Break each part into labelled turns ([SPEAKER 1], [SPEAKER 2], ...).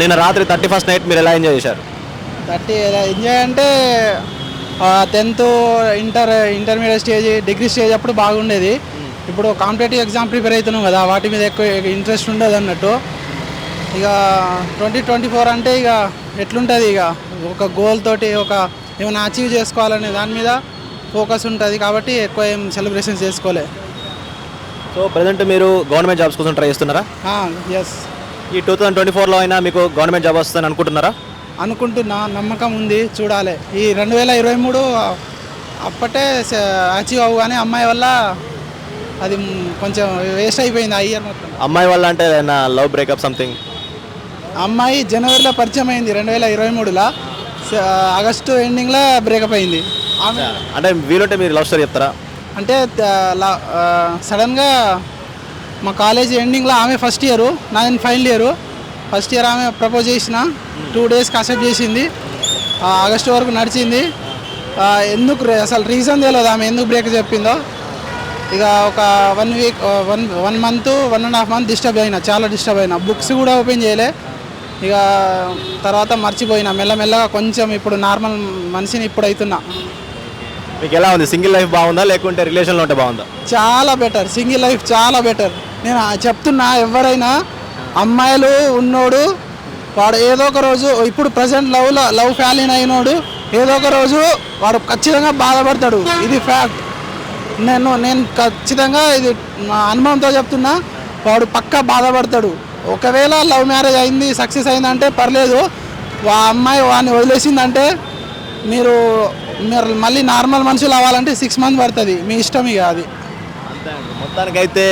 [SPEAKER 1] నిన్న రాత్రి thirty first night మీరు ఎలా ఎంజాయ్ చేశారు?
[SPEAKER 2] థర్టీ ఎంజాయ్ అంటే tenth inter intermediate stage degree stage అప్పుడు బాగుండేది. ఇప్పుడు కాంపిటేటివ్ ఎగ్జామ్ ప్రిపేర్ అవుతున్నాం కదా వాటి మీద ఎక్కువ ఇంట్రెస్ట్ ఉండదు అన్నట్టు. ఇక ట్వంటీ ట్వంటీ ఫోర్ అంటే ఇక ఎట్లుంటుంది ఇక? ఒక గోల్ తోటి ఒక ఏమైనా అచీవ్ చేసుకోవాలనే దాని మీద ఫోకస్ ఉంటుంది కాబట్టి ఎక్కువ ఏం సెలబ్రేషన్స్ చేసుకోలే.
[SPEAKER 1] సో ప్రజెంట్ మీరు గవర్నమెంట్ జాబ్స్ కోసం ట్రై చేస్తున్నారా?
[SPEAKER 2] ఎస్
[SPEAKER 1] ఈ టూ థౌసండ్ ట్వంటీ ఫోర్లో అయినా మీకు గవర్నమెంట్ జాబ్ వస్తుందని అనుకుంటున్నారా?
[SPEAKER 2] అనుకుంటున్నా నమ్మకం ఉంది చూడాలి. ఈ రెండు వేల ఇరవై మూడు అప్పటే అచీవ్ అవ్వగానే అమ్మాయి వల్ల అది కొంచెం వేస్ట్ అయిపోయింది ఆ ఇయర్ మొత్తం.
[SPEAKER 1] అమ్మాయి వల్ల అంటే ఏదైనా లవ్ బ్రేకప్ సంథింగ్
[SPEAKER 2] అమ్మాయి జనవరిలో పరిచయం అయింది రెండు వేల ఇరవై మూడులో. ఆగస్టు ఎండింగ్లో బ్రేకప్ అయింది.
[SPEAKER 1] అంటే వీలుంటే మీరు లవ్ స్టోరీ చెప్తారా?
[SPEAKER 2] అంటే సడన్గా మా కాలేజ్ ఎండింగ్లో ఆమె ఫస్ట్ ఇయర్ నేను ఫైనల్ ఇయర్. ఫస్ట్ ఇయర్ ఆమె ప్రపోజ్ చేసిన టూ డేస్కి అక్సెప్ట్ చేసింది. ఆగస్టు వరకు నడిచింది. ఎందుకు అసలు రీజన్ తెలియదు ఆమె ఎందుకు బ్రేక్ చెప్పిందో. ఇక ఒక one week one one month one and half month disturb అయినా చాలా డిస్టర్బ్ అయినా. బుక్స్ కూడా ఓపెన్ చేయలే. ఇక తర్వాత మర్చిపోయినా మెల్లమెల్లగా కొంచెం ఇప్పుడు నార్మల్ మనిషిని ఇప్పుడు అవుతున్నా
[SPEAKER 1] మీకు ఎలా ఉంది? సింగిల్ లైఫ్ బాగుందా? లేకుంటే రిలేషన్లో ఉంటే బాగుందా?
[SPEAKER 2] చాలా బెటర్ సింగిల్ లైఫ్ చాలా బెటర్ నేను చెప్తున్నా ఎవరైనా అమ్మాయిలు ఉన్నోడు వాడు ఏదో ఒక రోజు ఇప్పుడు ప్రజెంట్ లవ్లో లవ్ ఫ్యాలిన్ అయినోడు ఏదో ఒక రోజు వాడు ఖచ్చితంగా బాధపడతాడు. ఇది ఫ్యాక్ట్ నేను నేను ఖచ్చితంగా ఇది నా అనుభవంతో చెప్తున్నా వాడు పక్కా బాధపడతాడు. ఒకవేళ లవ్ మ్యారేజ్ అయింది సక్సెస్ అయిందంటే పర్లేదు వా అమ్మాయి వాడిని వదిలేసిందంటే మీరు మీరు మళ్ళీ నార్మల్ మనుషులు అవ్వాలంటే సిక్స్ మంత్ పడుతుంది. మీ ఇష్టం ఇక అది.
[SPEAKER 1] అంతే అండి. మొత్తానికైతే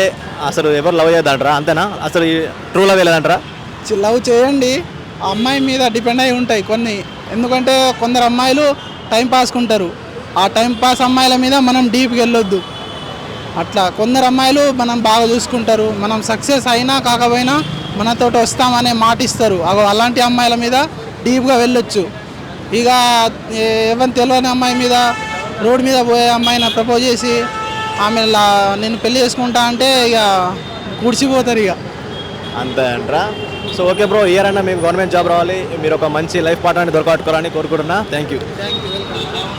[SPEAKER 1] అసలు ఎవరు లవ్ చేయదంటారా అంతేనా? అసలు ట్రూ లవ్ లేదంటారా
[SPEAKER 2] లవ్ చేయండి. ఆ అమ్మాయి మీద డిపెండ్ అయి ఉంటాయి కొన్ని. ఎందుకంటే కొందరు అమ్మాయిలు టైం పాస్కుంటారు ఆ టైం పాస్ అమ్మాయిల మీద మనం డీప్కి వెళ్ళొద్దు. అట్లా కొందరు అమ్మాయిలు మనం బాగా చూసుకుంటారు. మనం సక్సెస్ అయినా కాకపోయినా మనతోటి వస్తామనే మాట ఇస్తారు. అగో అలాంటి అమ్మాయిల మీద డీప్గా వెళ్ళొచ్చు. ఇక ఎవరిని తెలియని అమ్మాయి మీద రోడ్డు మీద పోయే అమ్మాయిని ప్రపోజ్ చేసి ఆమె నేను పెళ్ళి చేసుకుంటా అంటే ఇక కూర్చిపోతారు ఇక.
[SPEAKER 1] అంతే అంటారా? సో ఓకే బ్రో ఇయర్ అన్న మీకు గవర్నమెంట్ జాబ్ రావాలి. మీరు ఒక మంచి లైఫ్ పార్ట్నర్ని దొరకట్టుకోవాలని కోరుకుంటున్నా. Thank you
[SPEAKER 2] thank you